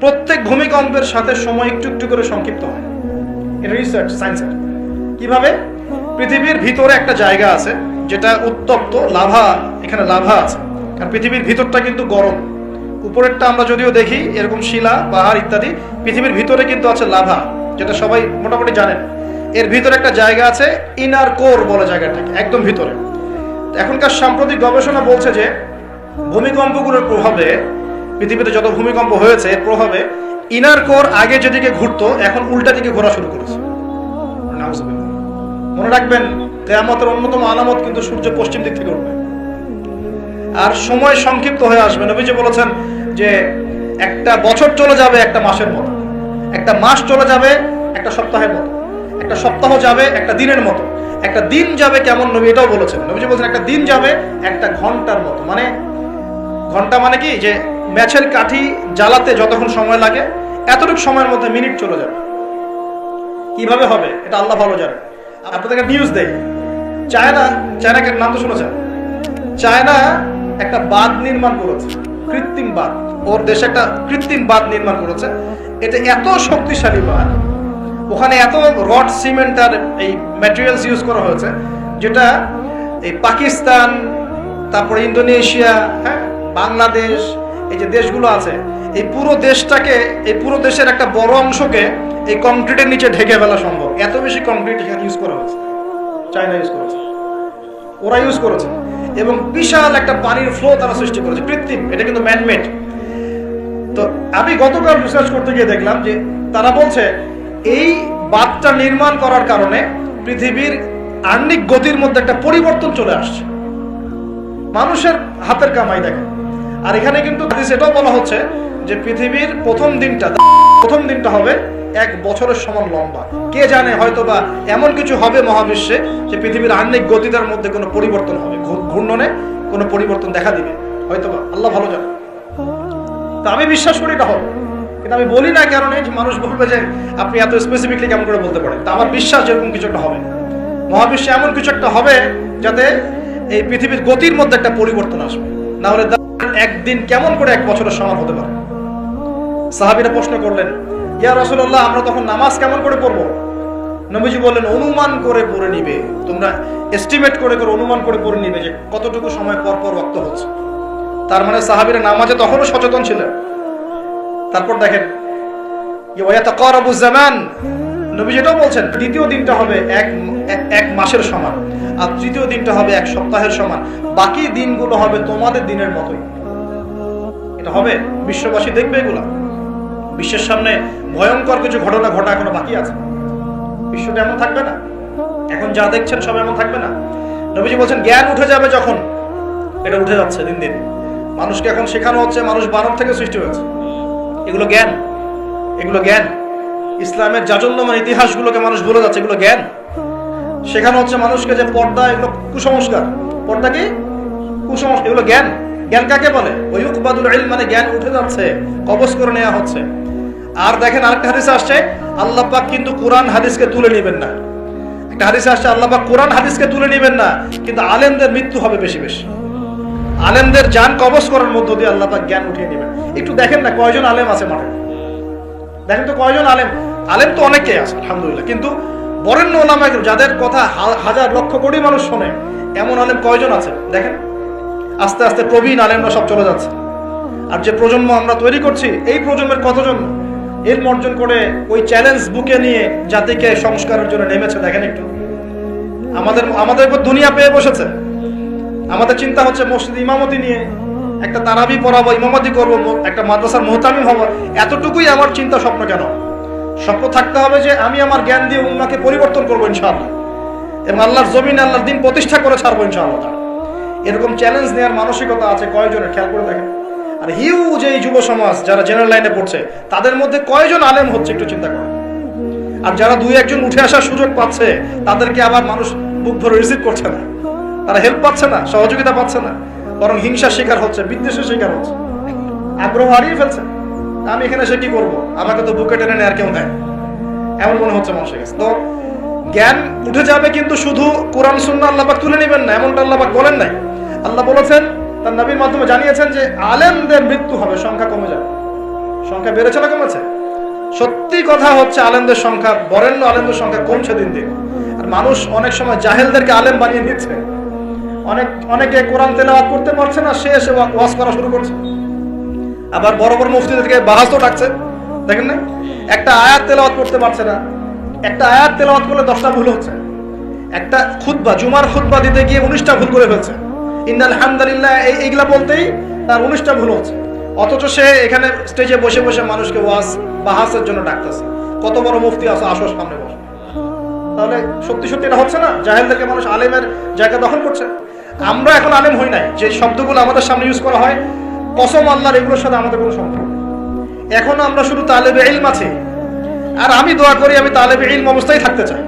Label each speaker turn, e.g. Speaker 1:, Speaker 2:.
Speaker 1: প্রত্যেক ভূমিকম্পের সাথে সময় একটু একটু করে সংক্ষিপ্ত হয়। রিসার্চ সায়েন্সের কীভাবে? পৃথিবীর ভিতরে একটা জায়গা আছে, যেটা উত্তপ্ত, লাভা, এখানে লাভা আছে। কারণ পৃথিবীর ভিতরটা কিন্তু গরম। উপরেরটা আমরা যদিও দেখি, এরকম শিলা, পাহাড় ইত্যাদি, পৃথিবীর ভিতরে কিন্তু আছে লাভা, যেটা সবাই মোটামুটি জানেন। এর ভিতরে একটা জায়গা আছে ইনার কোর বলে জায়গাটাকে, একদম ভিতরে। এখনকার সাম্প্রতিক গবেষণা বলছে যে, ভূমিকম্পগুলোর প্রভাবে পৃথিবীতে যত ভূমিকম্প হয়েছে, এর প্রভাবে ইনার কোর আগে যেদিকে ঘুরতো, এখন উল্টা দিকে ঘোরা শুরু করেছে। মনে রাখবেন, কেয়ামতের অন্যতম আলামত কিন্তু সূর্য পশ্চিম দিক থেকে উঠবে। আর সময় সংক্ষিপ্ত হয়ে আসবে। নবীজি বলেছেন যে, একটা বছর চলে যাবে একটা মাসের মতো। একটা মাস চলে যাবে একটা সপ্তাহের মতো। একটা সপ্তাহ যাবে একটা দিনের মতো। একটা দিন যাবে কেমন নবী এটাও বলেছেন। নবীজি বলছেন, একটা দিন যাবে একটা ঘণ্টার মতো। মানে ঘণ্টা মানে কি? যে ম্যাচের কাঠি জ্বালাতে যতক্ষণ সময় লাগে, এতটুকু সময়ের মধ্যে মিনিট চলে যাবে। কীভাবে হবে? এটা আল্লাহ ভালো জানে আপনাদেরকে নিউজ দেয় চায়না, চায়নাকে নাম তো শুনেছেন? চায়না একটা বাঁধ নির্মাণ করেছে। কৃত্রিম বাঁধ। ওর দেশে একটা কৃত্রিম বাঁধ নির্মাণ করেছে। এটা এত শক্তিশালী বাঁধ। ওখানে এত রড, সিমেন্ট আর এই ম্যাটেরিয়ালস ইউজ করা হয়েছে, যেটা এই পাকিস্তান, তারপরে ইন্দোনেশিয়া হ্যাঁ? বাংলাদেশ, এই যে দেশগুলো আছে, এই পুরো দেশটাকে, এই পুরো দেশের একটা বড় অংশকে এই কংক্রিটের নিচে ঢেকে ফেলা সম্ভব। এত বেশি কংক্রিট এখানে ইউজ করা হয়েছে। চায়না ইউজ করেছে। ওরা ইউজ করেছে। এবং বিশাল একটা পানির ফ্লো তারা সৃষ্টি করেছে। কৃত্রিম। এটা কিন্তু ম্যানমেড তো আমি গতকাল রিসার্চ করতে গিয়ে দেখলাম যে, তারা বলছে, এই বাঁধটা নির্মাণ করার কারণে পৃথিবীর আর্নিক গতির মধ্যে একটা পরিবর্তন চলে আসছে। মানুষের হাতের কামাই দেখে আর এখানে কিন্তু এটাও বলা হচ্ছে যে পৃথিবীর প্রথম দিনটা প্রথম দিনটা হবে এক বছরের সমান লম্বা। কে জানে হয়তো বা এমন কিছু হবে মহাবিশ্বে যে পৃথিবীর আর্নিক গতিটার মধ্যে কোনো পরিবর্তন হবে ঘূর্ণনে কোনো পরিবর্তন দেখা দিবে। হয়তো বা আল্লাহ ভালো জানে। তা আমি বিশ্বাস করি এটা হবে। কিন্তু আমি বলি না কারণে যে মানুষ বলবে যে আপনি এত স্পেসিফিকলি কেমন করে বলতে পারেন। তা আমার বিশ্বাস যেরকম কিছু একটা হবে। মহাবিশ্বে এমন কিছু একটা হবে যাতে এই পৃথিবীর গতির মধ্যে একটা পরিবর্তন আসবে। না হলে একদিন কেমন করে এক বছরের সমান হতে পারে? সাহাবিরা প্রশ্ন করলেন, ইয়া রসুল্লাহ আমরা তখন নামাজ কেমন করে পড়ব? নবীজি বললেন, অনুমান করে পড়ে নিবে। তোমরা এস্টিমেট করে করে অনুমান করে পড়ে নিবে যে কতটুকু সময় পর পর রক্ত হচ্ছে। তার মানে সাহাবিরা নামাজে তখনও সচেতন ছিলেন। তারপর দেখেন জামান। নবী যেটাও বলছেন, দ্বিতীয় দিনটা হবে এক- এক মাসের সমান, আর তৃতীয় দিনটা হবে এক সপ্তাহের সমান। বাকি দিনগুলো হবে তোমাদের দিনের মতোই। এটা হবে। বিশ্ববাসী দেখবে এগুলা। বিশ্বের সামনে ভয়ঙ্কর কিছু ঘটনা ঘটা এখনও বাকি আছে। বিশ্বটা এমন থাকবে না। এখন যা দেখছেন সব এমন থাকবে না। নবীজি বলছেন, জ্ঞান উঠে যাবে যখন। এটা উঠে যাচ্ছে দিন দিন। মানুষকে এখন শেখানো হচ্ছে, মানুষ বানর থেকে সৃষ্টি হয়েছে। এগুলো জ্ঞান। এগুলো জ্ঞান। ইসলামের জাজল্যমান ইতিহাসগুলোকে মানুষ বলে যাচ্ছে, এগুলো জ্ঞান। শেখানো হচ্ছে মানুষকে যে পর্দা, এগুলো কুসংস্কার। পর্দা কি? কুসংস্কার। এগুলো জ্ঞান। জ্ঞান কাকে বলে? মানে জ্ঞান উঠে যাচ্ছে কবজ করে নেওয়া হচ্ছে। আর দেখেন আরেকটা হাদিসে আসছে, আল্লাহ পাক কিন্তু কোরআন হাদিসকে তুলে নেবেন না। একটা হাদিসে আসছে, আল্লাহ পাক কোরআন হাদিসকে তুলে নেবেন না, কিন্তু আলেমদের মৃত্যু হবে বেশি বেশি। আলেমদের যান কবজ করার মধ্য দিয়ে আল্লাহ পাক জ্ঞান উঠিয়ে নেবেন। একটু দেখেন না কয়জন আলেম আছে মাঠে? দেখেন তো কয়জন আলেম? আলেম তো অনেকেই আছে, আলহামদুলিল্লাহ। কিন্তু বরেণ্য ওলামা যাদের কথা হাজার লক্ষ কোটি মানুষ শোনে, এমন আলেম কয়জন আছে? দেখেন। আস্তে আস্তে প্রবীণ আলেমরা সব চলে যাচ্ছে। আর যে প্রজন্ম আমরা তৈরি করছি, এই প্রজন্মের কতজন এর অর্জন করে ওই চ্যালেঞ্জ বুকে নিয়ে জাতিকে সংস্কারের জন্য নেমেছে, দেখেন একটু। আমাদের আমাদের উপর দুনিয়া পেয়ে বসেছে। আমাদের চিন্তা হচ্ছে মসজিদ ইমামতি নিয়ে একটা তারাবি পড়াবো, ইমামতি করব একটা মাদ্রাসার মোহতামিম হব। এতটুকুই আমার চিন্তা স্বপ্ন কেন? স্বপ্ন থাকতে হবে যে আমি আমার জ্ঞান দিয়ে উম্মাকে পরিবর্তন করব ইনশাআল্লাহ। এবং আল্লাহর জমিন, আল্লাহর দিন প্রতিষ্ঠা করে ছাড়বো ইনশাআল্লাহ। এরকম চ্যালেঞ্জ নেওয়ার মানসিকতা আছে কয়জনের? খেয়াল করে দেখেন। আর হিউজ এই যুব সমাজ, যারা জেনারেল লাইনে পড়ছে, তাদের মধ্যে কয়জন আলেম হচ্ছে একটু চিন্তা করেন আর যারা দুই একজন উঠে আসার সুযোগ পাচ্ছে, তাদেরকে আবার মানুষ বুক ভরে রিসিভ করছে না। তারা হেল্প পাচ্ছে না, সহযোগিতা পাচ্ছে না। বরং হিংসার শিকার হচ্ছে, বিদ্বেষের শিকার হচ্ছে। আগ্রহ হারিয়ে ফেলছে। আমি এখানে সে কি করব? আমাকে তো বুকে টেনে নেয় আর কেউ নেয় এমন মনে হচ্ছে মানুষের কাছে। তো জ্ঞান উঠে যাবে কিন্তু শুধু কোরআন সুন্না আল্লাপাক তুলে নেবেন না, এমনটা আল্লাপাক বলেন নাই। আল্লাহ বলেছেন, তার নবীর মাধ্যমে জানিয়েছেন যে আলেমদের মৃত্যু হবে, সংখ্যা কমে যাবে। সংখ্যা বেড়েছে না কমেছে? সত্যি কথা হচ্ছে, আলেমদের সংখ্যা, বরেণ্য আলেমদের সংখ্যা কমছে দিন দিন। আর মানুষ অনেক সময় জাহেলদেরকে আলেম বানিয়ে নিচ্ছে। অনেক, অনেকে কোরআন তেলাওয়াত করতে পারছে না এসে ওয়া- ওয়াজ করা শুরু করছে। আবার বড় বড় মুফতিদেরকে বাহাস তো ডাকছে। দেখেন না? একটা আয়াত তেলাওয়াত করতে পারছে না। একটা আয়াত তেলাওয়াত করলে দশটা ভুল হচ্ছে। একটা খুতবা, জুমার খুতবা দিতে গিয়ে উনিশটা ভুল করে ফেলছে। ইন্দাল হামদালিল্লাহ এই এইগুলা বলতেই তার উনিশটা ভুল হচ্ছে। অথচ সে এখানে স্টেজে বসে বসে মানুষকে ওয়াজ বাহাসের জন্য ডাকতেছে। কত বড় মুফতি আছে, আসো সামনে বসে। তাহলে সত্যি সত্যি এটা হচ্ছে না? জাহেলদেরকে মানুষ আলেমের জায়গা দখল করছে। আমরা এখন আলেম হই নাই, যে শব্দগুলো আমাদের সামনে ইউজ করা হয়, কসম আল্লাহর এগুলোর সাথে আমাদের কোনো সম্পর্ক। এখন আমরা শুধু তালেবে ইলম আছি। আর আমি দোয়া করি আমি তালেবে ইলম অবস্থায় থাকতে চাই।